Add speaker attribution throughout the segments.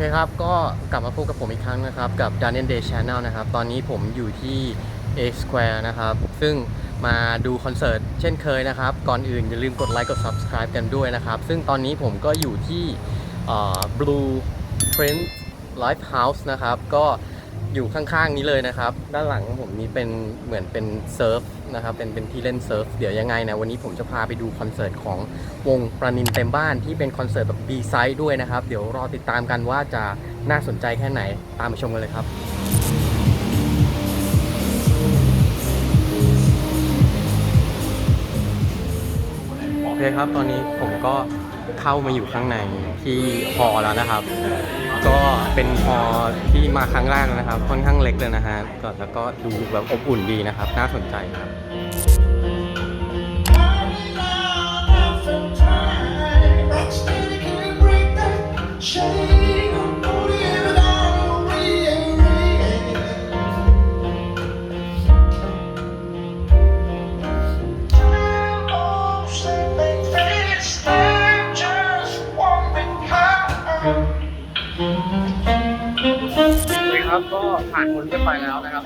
Speaker 1: เคครับก็กลับมาพบกับผมอีกครั้งนะครับ กับ Daniel Day Channel นะครับ ตอนนี้ผมอยู่ที่ A Square นะครับ ซึ่งมาดูคอนเสิร์ตเช่นเคยนะครับ ก่อนอื่นอย่าลืมกดไลค์กด Subscribe กันด้วยนะครับ ซึ่งตอนนี้ผมก็อยู่ที่ Blue Print Live House นะครับ ก็อยู่ข้างๆนี้เลยนะครับ ด้านหลังของผมนี้เป็นเหมือนเป็นเซิร์ฟ นะครับเป็นเป็นที่เล่นเซิร์ฟเดี๋ยวยังไงนะวันนี้ผมจะพาไปดูคอนเสิร์ตของวงประนินเต็มบ้านที่เป็นคอนเสิร์ตแบบ B side ด้วยนะครับ เดี๋ยวรอติดตามกันว่าจะน่าสนใจแค่ไหนตามไปชมกันเลยครับโอเคครับตอนนี้ผมก็เข้ามาอยู่ข้างในที่ฮอแล้วนะครับ ก็เป็นพอที่มาครั้งแรกนะครับ ค่อนข้างเล็กเลยนะฮะก็แล้วก็ดูแบบอบอุ่นดีนะครับ น่าสนใจครับ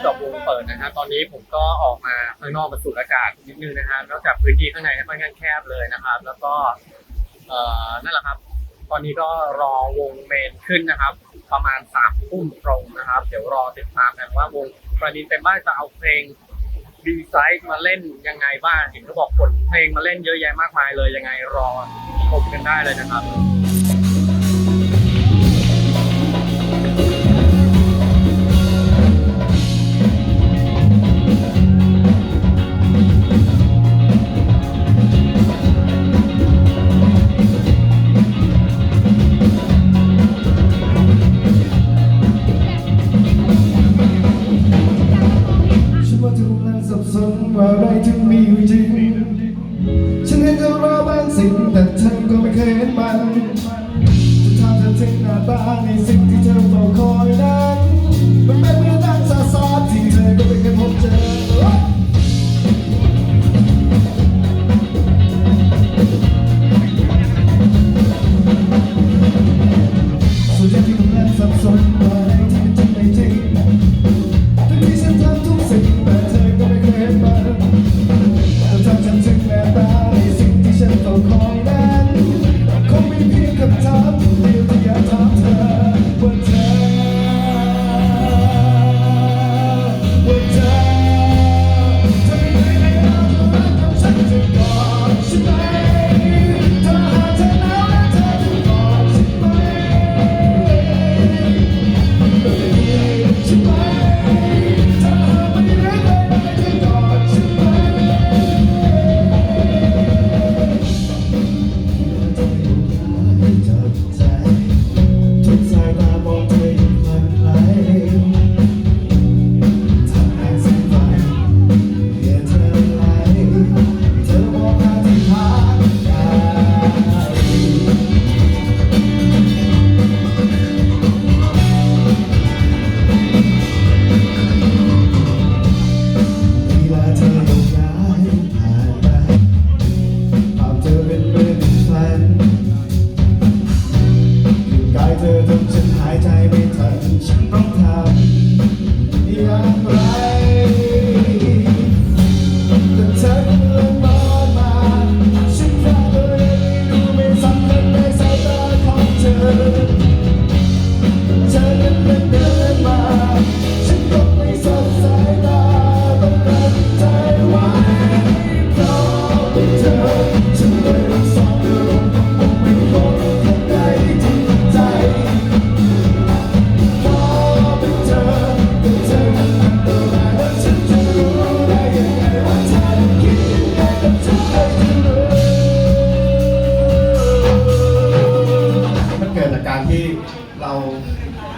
Speaker 1: ดอกวงเปิดนะครับตอนนี้ผมก็ออกมาข้างนอกมาสูดอากาศนิดนึงนะฮะนอกจากพื้นที่ข้างในเนี่ยค่อนข้างแคบเลยนะครับ แล้วก็เอ่อนั่นแหละครับ ตอนนี้ก็รอวงเมนขึ้นนะครับ ประมาณสามทุ่มตรงนะครับ เดี๋ยวรอติดตามกันว่าวงประดินเต็มบ้านจะเอาเพลงดีไซน์มาเล่นยังไงบ้างเห็นเขาบอกผลเพลงมาเล่นเยอะแยะมากมายเลยยังไงรอชมกันได้เลยนะครับ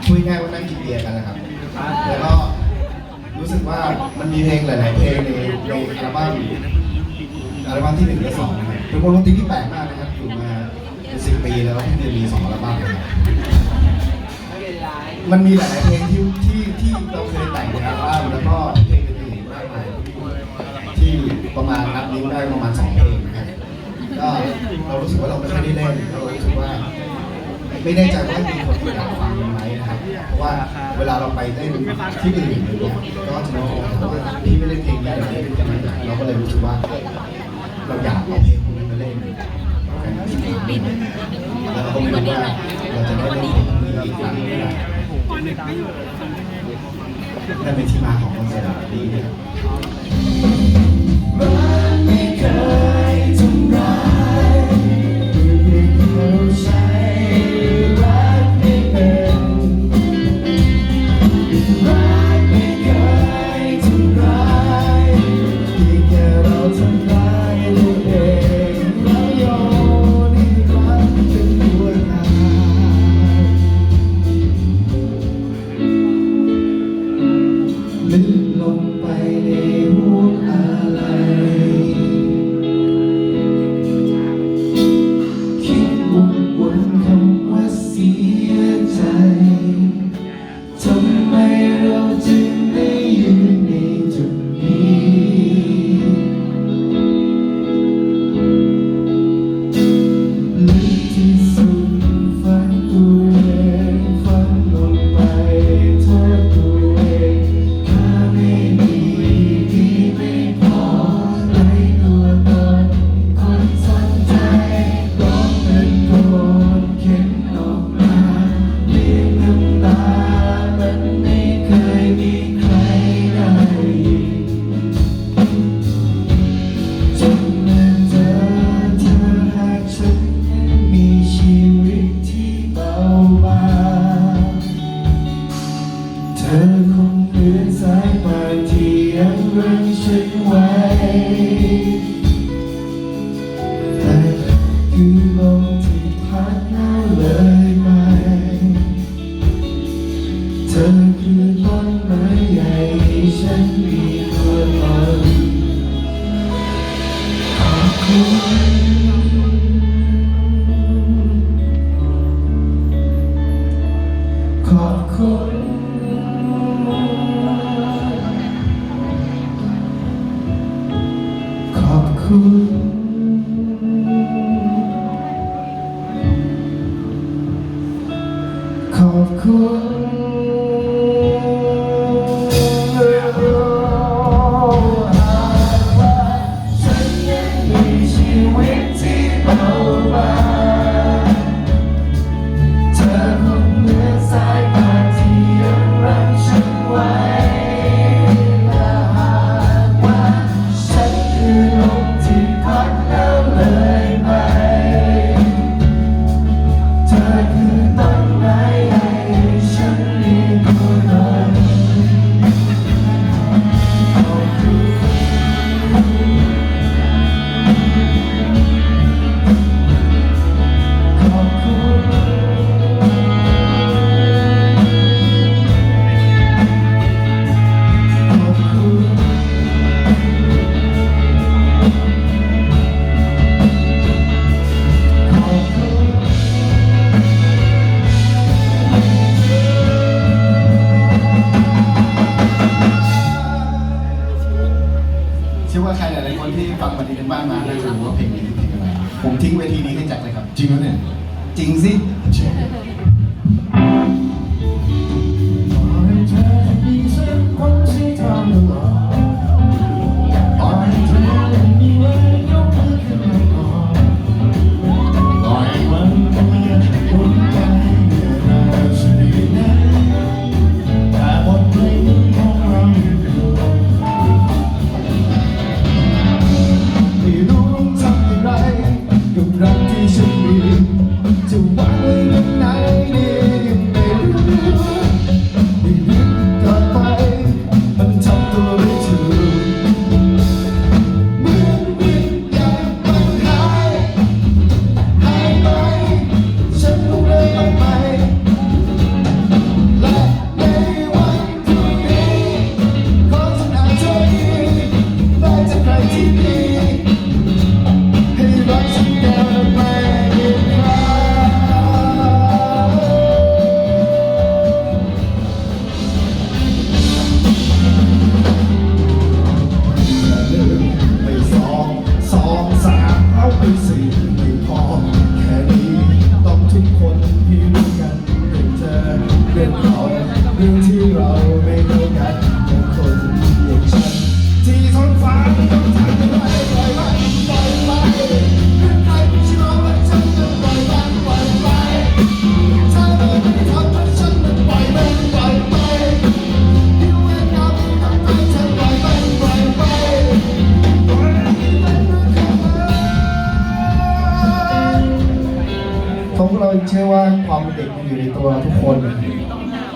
Speaker 2: คุยง่ายว่านั่งกินเบียร์กันนะครับ
Speaker 3: แล้วก็รู้สึกว่ามันมีเพลงหลาย ๆ เพลงในในอัลบั้มอัลบั้มที่หนึ่งและสองนะครับเป็นวงดนตรีที่แปลกมากนะครับอยู่มาเป็นสิบปีแล้วเพิ่จะมีสองอัลบั้มนะครับมันมีหลาย ๆ เพลงที่ที่ที่เราเคยแต่งในอัลบั้มแล้วก็เพลงอื่นๆมากมายที่ประมาณนับนิ้วได้ประมาณสองเพลงนะครับก็เรารู้สึกว่าเราไม่ค่อยได้เล่นเรารู้สึกว่า ไม่แน่ใจว่ามีคนติดตากฟังไหมนะครับ
Speaker 4: เพราะว่าเวลาเราไปเต้นที่อื่นๆเนี่ยก็จะมนบองว่าพี่ไม่เล่นเพลงนี้พี่เล่เลงนเราก็เลยรู้สึกว่า เราอยากเอาเพลงพวกนั้นมาเล่นแล้วก็ไม่รู้ว่าเราจะได้เล่นเพลงนี้อีกครั้งหรืเนั่นเป็นที่มาของคอนเสิร์ตนี้นะครับ
Speaker 1: ธอคือต้นไม้ใหญ่ที่ฉันมีตัวตนขอบคุณ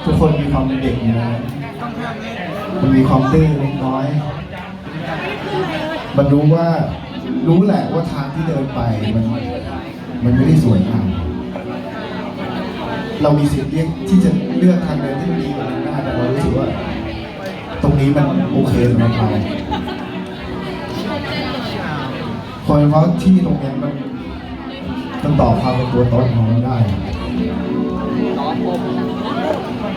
Speaker 4: ทุกคน
Speaker 1: มีความเด็กอยู่นะมันมีความตื้อเล็กน้อย มันรู้ว่ารู้แหละว่าทางที่เดินไปมันมันไม่ได้สวยงามเรามีสิทธิ์เลือกที่จะเลือกทางเดินที่ดีกว่านั้นได้แต่เรารู้สึกว่า ตรงนี้มันโอเคสำหรับเราคอยเฉพาะที่ตรงนี้มันมันต่อความเป็นตัวตนของเราได้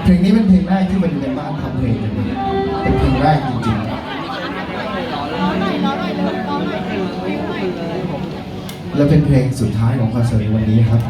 Speaker 1: เพลงนี้เป็นเพลงแรกที่มันอยู่ในบ้านทำเพลงเป็นเพลงแรกจริงๆ แล้วเป็นเพลงสุดท้ายของคอนเสิร์ตวันนี้ครับ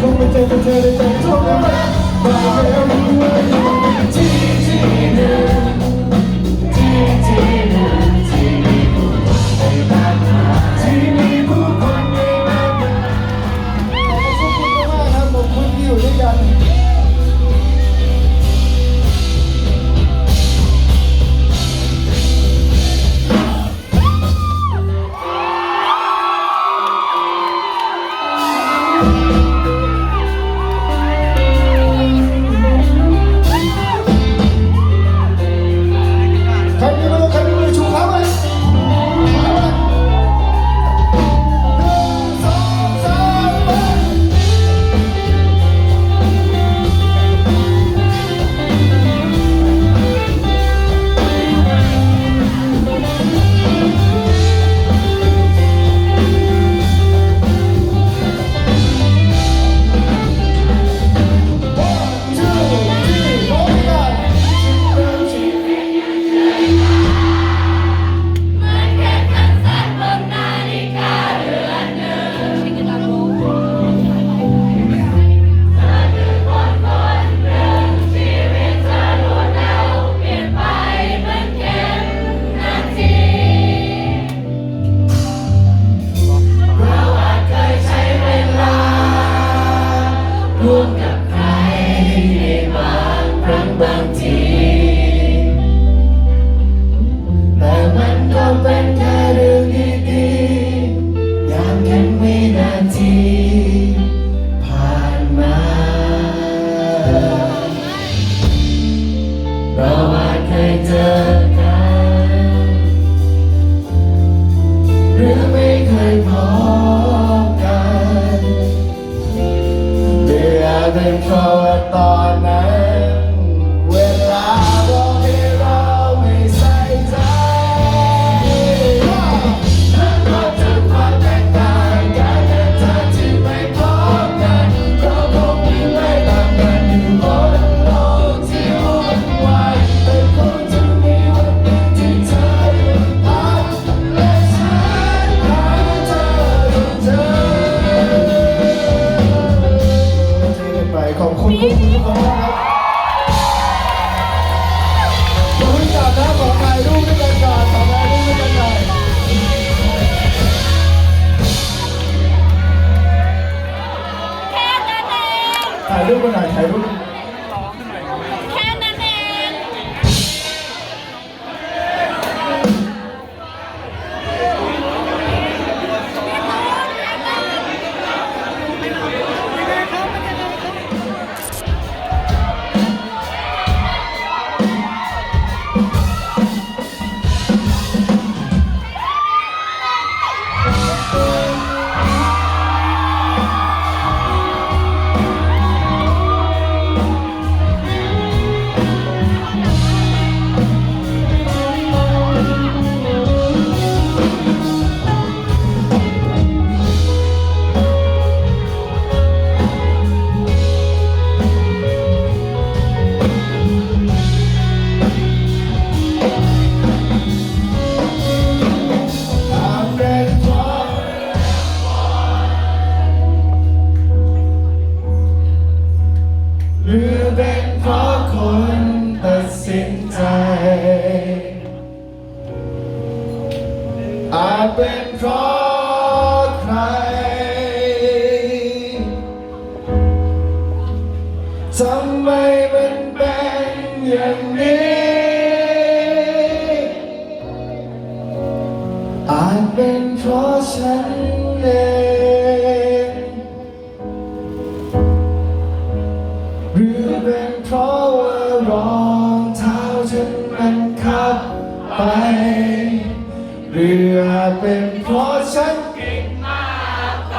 Speaker 1: 我们这的憋佬仔 Amen. ับไป
Speaker 5: เรื
Speaker 1: อเป็นเพราะฉันเก่งมากไป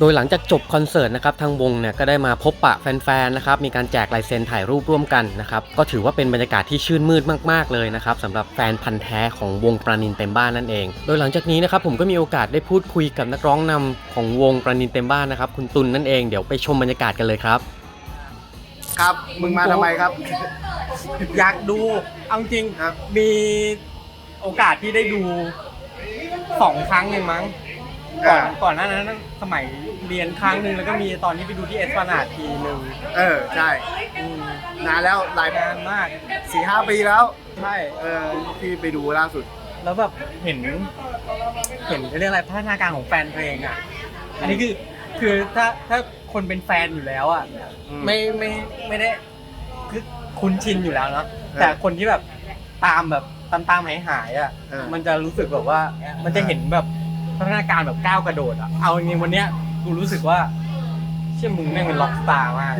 Speaker 6: โดยหลังจากจบคอนเสิร์ตนะครับทางวงเนี่ยก็ได้มาพบปะแฟนๆนะครับมีการแจกลายเซ็นถ่ายรูปร่วมกันนะครับก็ถือว่าเป็นบรรยากาศที่ชื่นมืดมากๆเลยนะครับสำหรับแฟนพันธ์แท้ของวงปรานินเต็มบ้านนั่นเอง โดยหลังจากนี้นะครับผมก็มีโอกาสได้พูดคุยกับนักร้องนำของวงปรานินเต็มบ้านนะครับคุณตุลนั่นเองเดี๋ยวไปชมบรรยากาศกันเลยครับ
Speaker 1: ครับ มึงมาทำไมครับ
Speaker 6: อยากดู เอาจริง
Speaker 1: ครับ
Speaker 6: มีโอกาสที่ได้ดูสองครั้งเองมั้ง ก่อนก่อนหน้านั้นสมัยเรียนครั้งหนึ่งแล้วก็มีตอนนี้ไปดูที่เอสพลานาดทีหนึ่ง
Speaker 1: เออใช่
Speaker 6: อืม
Speaker 1: นานแล้วหลาย
Speaker 6: นานมาก
Speaker 1: สี่ห้าปีแล้ว
Speaker 6: ใช่
Speaker 1: เออที่ไปดูล่าสุด
Speaker 6: แล้วแบบเห็น เห็นเรื่องอะไรพัฒนาการของแฟนเพลงอะ อันนี้คือคือถ้าถ้าคนเป็นแฟนอยู่แล้วอะ
Speaker 1: อืม
Speaker 6: ไม่ไม่ไม่ได้คือคุ้นชินอยู่แล้วเนาะ
Speaker 1: เออ
Speaker 6: แต่คนที่แบบตามแบบตามตามหายหายๆอะ
Speaker 1: เออ
Speaker 6: มันจะรู้สึกแบบว่ามันจะเห็นแบบ พัฒนาการแบบก้าวกระโดดอะเอาจริงๆวันเนี้ยกูรู้สึกว่า เชื่อมึงแม่งเป็นล็อกสตาร์มาก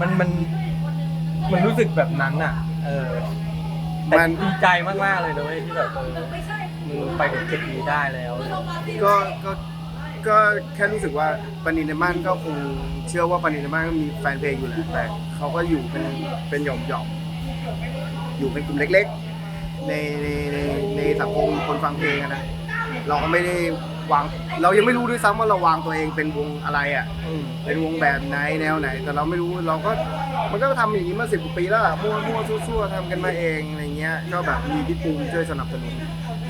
Speaker 6: มันมันมันรู้สึกแบบนั้นอะเออแต่
Speaker 1: มัน
Speaker 6: ดีใจมากๆเลยนะเว้ยที่แบบเออมึงไปถึงจุดนี้ได้แล้ว
Speaker 1: ก็ก็ก็แค่รู้สึกว่าปานินในบ้านก็คงเชื่อว่าปานินในบ้านก็มีแฟนเพลงอยู่แหละแต่เขาก็อยู่เป็นเป็นหย่อมหย่อมๆอยู่เป็นกลุ่มเล็กๆ ในในในในสังคมคนฟังเพลงอะนะ เราก็ไม่ได้วาง เรายังไม่รู้ด้วยซ้ำว่าเราวางตัวเองเป็นวงอะไรอะ
Speaker 6: อืม
Speaker 1: เป็นวงแบบไหนแนวไหน แต่เราไม่รู้เราก็มันก็ทำอย่างนี้มาสิบกว่าปีแล้วอะมั่วมั่วซั่วๆทำกันมาเองอะไรเงี้ยก็แบบมีพี่ปูมช่วยสนับสนุน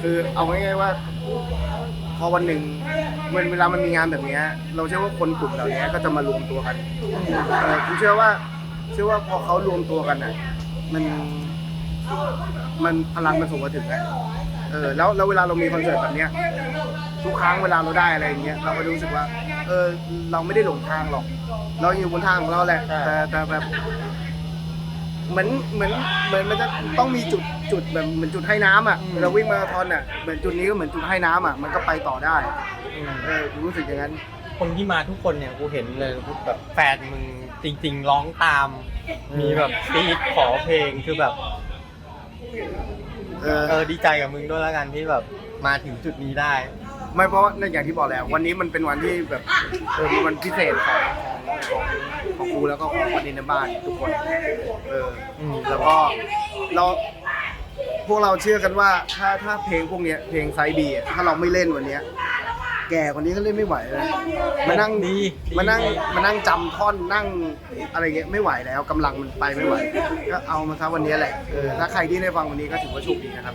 Speaker 1: คือเอาง่ายๆว่า พอวันหนึ่งมันเวลามันมีงานแบบเนี้ย เราเชื่อว่าคนกลุ่มเหล่านี้ก็จะมารวมตัวกันเออผมเชื่อว่า เชื่อว่าพอเขารวมตัวกันอะมันมันพลังมันส่งมาถึงอะ เออแล้วแล้วเวลาเรามีคอนเสิร์ตแบบเนี้ยทุกครั้งเวลาเราได้อะไรอย่างเงี้ยเราก็รู้สึกว่า เออเราไม่ได้หลงทางหรอก เราอยู่บนทางของเราแหละ
Speaker 6: ใช่
Speaker 1: แต่แต่แบบเหมือนเหมือนเหมือนมันจะต้องมีจุดจุดแบบเหมือนจุดให้น้ำอะเราวิ่งมาราธอนอะเหมือนจุดนี้ก็เหมือนจุดให้น้ำอะมันก็ไปต่อได้
Speaker 6: อืม
Speaker 1: เออรู้สึกอย่างนั้น
Speaker 6: คนที่มาทุกคนเนี่ยกูเห็นเลยแบบแฟนมึงจริง ๆ ร้องตาม มีแบบตีดขอเพลงคือแบบ
Speaker 1: เออ
Speaker 6: เออดีใจกับมึงด้วยแล้วกันที่แบบมาถึงจุดนี้ได้
Speaker 1: ไม่เพราะว่านั่นอย่างที่บอกแล้ว วันนี้มันเป็นวันที่แบบเออเป็นวันพิเศษของของของกูแล้วก็ของคนในบ้านทุกคนเออ
Speaker 6: อืม
Speaker 1: แล้วก็เราพวกเราเชื่อกันว่าถ้าถ้าเพลงพวกเนี้ยเพลงไซบีอะถ้าเราไม่เล่นวันเนี้ย แก่กว่านี้ก็เล่นไม่ไหวเลยมานั่ง
Speaker 6: ดีดี
Speaker 1: มานั่งมานั่งจำท่อนนั่งอะไรเงี้ยไม่ไหวแล้วกำลังมันไปไม่ไหว ก็เอามาครับวันนี้แหละเออถ้าใครที่ได้ฟังวันนี้ก็ถือว่าโชคดีนะครับ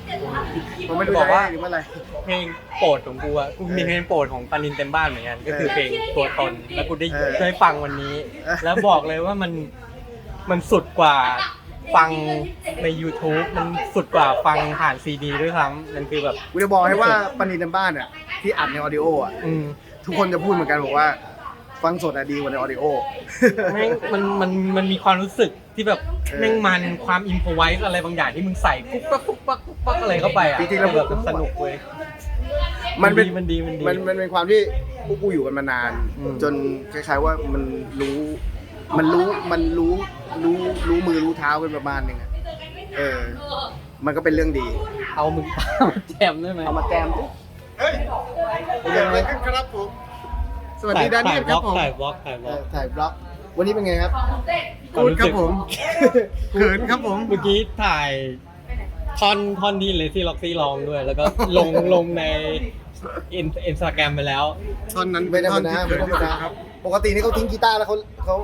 Speaker 1: ผมไม่รู้
Speaker 6: บอกว่า
Speaker 1: จะให้หรือว่าอะไร
Speaker 6: เพลงโปรดของกูอะกูมีเพลงโปรดของปานินเต็มบ้านเหมือนกันก็คือเพลงตัวตนแล้วกูได้
Speaker 1: เออ
Speaker 6: ได้ฟังวันนี้
Speaker 1: เออ
Speaker 6: แล้วบอกเลยว่ามันมันสุดกว่า ฟังใน YouTube มันสุดกว่าฟังผ่านซีดีด้วยซ้ำมันคือแบบ
Speaker 1: กูจะบอกให้ว่าปณินในบ้านอะที่อัดในออดิโออะ
Speaker 6: อืม
Speaker 1: ทุกคนจะพูดเหมือนกันบอกว่า ฟังสดอะดีกว่าในออดิโอ
Speaker 6: แม่งมันมันมันมีความรู้สึกที่แบบ
Speaker 1: เออ
Speaker 6: แม่งมันความอินพไวส์อะไรบางอย่างที่มึงใส่ปุ๊บปั๊บปุ๊บปั๊บปุ๊บปั๊บอะไรเข้าไปอะ
Speaker 1: จริงๆแล้ว
Speaker 6: แบบมันสนุกเว้ย
Speaker 1: มันเป็น
Speaker 6: มันดีมันดี
Speaker 1: มันมันเป็นความที่พวกกูอยู่กันมานาน
Speaker 6: อืม
Speaker 1: จนคล้ายๆว่ามันรู้ มันรู้มันรู้ รู้รู้มือรู้เท้ากันประมาณหนึ่งอะเออ มันก็เป็นเรื่องดี
Speaker 6: เอามึงตามมาแจมได้ไหม
Speaker 1: เอามาแกมสิเฮ้ยเรื่องอะไรกันครับผม สวัสดีดานนี่ครับผม
Speaker 6: ถ่ายบล็อกถ่ายบ
Speaker 1: เอ
Speaker 6: ล็อก
Speaker 1: อถ่ายบล็อก วันนี้เป็นไงครับ
Speaker 6: ความรู้สึก
Speaker 1: เขินครับผม
Speaker 6: เมื่อกี้ถ่ายท่อนท่อนที่เลซี่ล็อกซี่ลองด้วย แล้วก็ลงลงในอินอินสตาแกรมไปแล้ว
Speaker 1: ท่อนนั้นไม่ธรรมดาไม่ธรรมดาครับ ปกตินี่เขาทิ้งกีตาร์แล้วเขาเขา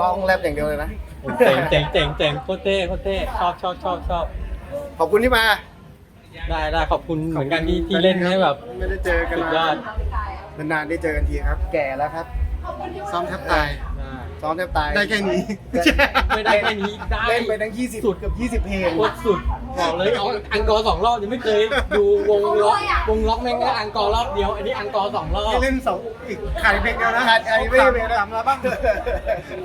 Speaker 1: ร้องแรปอย่างเดียวเลยนะ
Speaker 6: เจ๋งเจ๋งเจ๋งเจ๋งโคตรเท่โคตรเท่ชอบชอบชอบชอบ
Speaker 1: ขอบคุณที่มา
Speaker 6: ได้ได้ขอบคุณเหมือนกันที่ที่เล่นให้แบบ
Speaker 1: ไม่ได้เจอกัน
Speaker 6: สุดยอด
Speaker 1: นานๆได้เจอกันทีครับ แก่แล้วครับ ซ้อมแทบตาย ซ้อมแทบตาย
Speaker 4: ได้แค่นี้
Speaker 6: ไม่ได้แค่นี้ได้
Speaker 1: เล่นไปทั้ง 20
Speaker 6: สุด
Speaker 1: เกือบ20 เพลง
Speaker 6: โคตรสุดบอกเลยเอาอังกอร์สองรอบยังไม่เคยดูวงล็อกวงล็อกแม่งก็อังกอร์รอบเดียว อันนี้อังกอร์สองรอบ
Speaker 4: เล่นสองอีกขายเพลงเดียวนะ
Speaker 1: ขาดอะไรไม่เพลงนะ
Speaker 4: สามแล้วบ้าง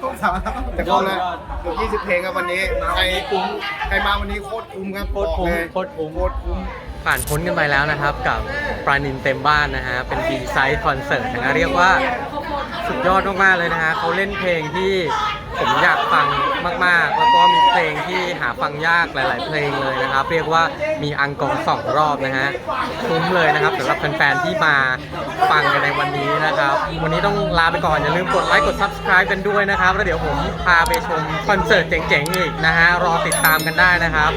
Speaker 4: ครบสามแล้วบ้าง
Speaker 1: แต่ก็นะเกือบ20 เพลงครับวันนี้ใครคุ้มใครมาวันนี้โคตรคุ้มครับ
Speaker 6: โคตรคุ้ม
Speaker 1: บอกเลย
Speaker 6: โคตรคุ้ม
Speaker 1: โคตรคุ้ม
Speaker 6: ผ่านพ้นกันไปแล้วนะครับ กับปรานินเต็มบ้านนะฮะ เป็นดีไซน์คอนเสิร์ตนะเรียกว่าสุดยอดมากๆเลยนะฮะเขาเล่นเพลงที่ ผมอยากฟังมาก ๆ แล้วก็มีเพลงที่หาฟังยากหลาย ๆ เพลงเลยนะครับ เรียกว่ามีอังกอร์สองรอบนะฮะคุ้มเลยนะครับสำหรับแฟน ๆ ที่มาฟังกันในวันนี้นะครับ วันนี้ต้องลาไปก่อนอย่าลืมกดไลค์กด subscribe กันด้วยนะครับ แล้วเดี๋ยวผมพาไปชมคอนเสิร์ตเจ๋ง ๆ อีกนะฮะรอติดตามกันได้นะครับ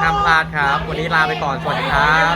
Speaker 6: ห้ามพลาดครับ วันนี้ลาไปก่อนสวัสดีครับ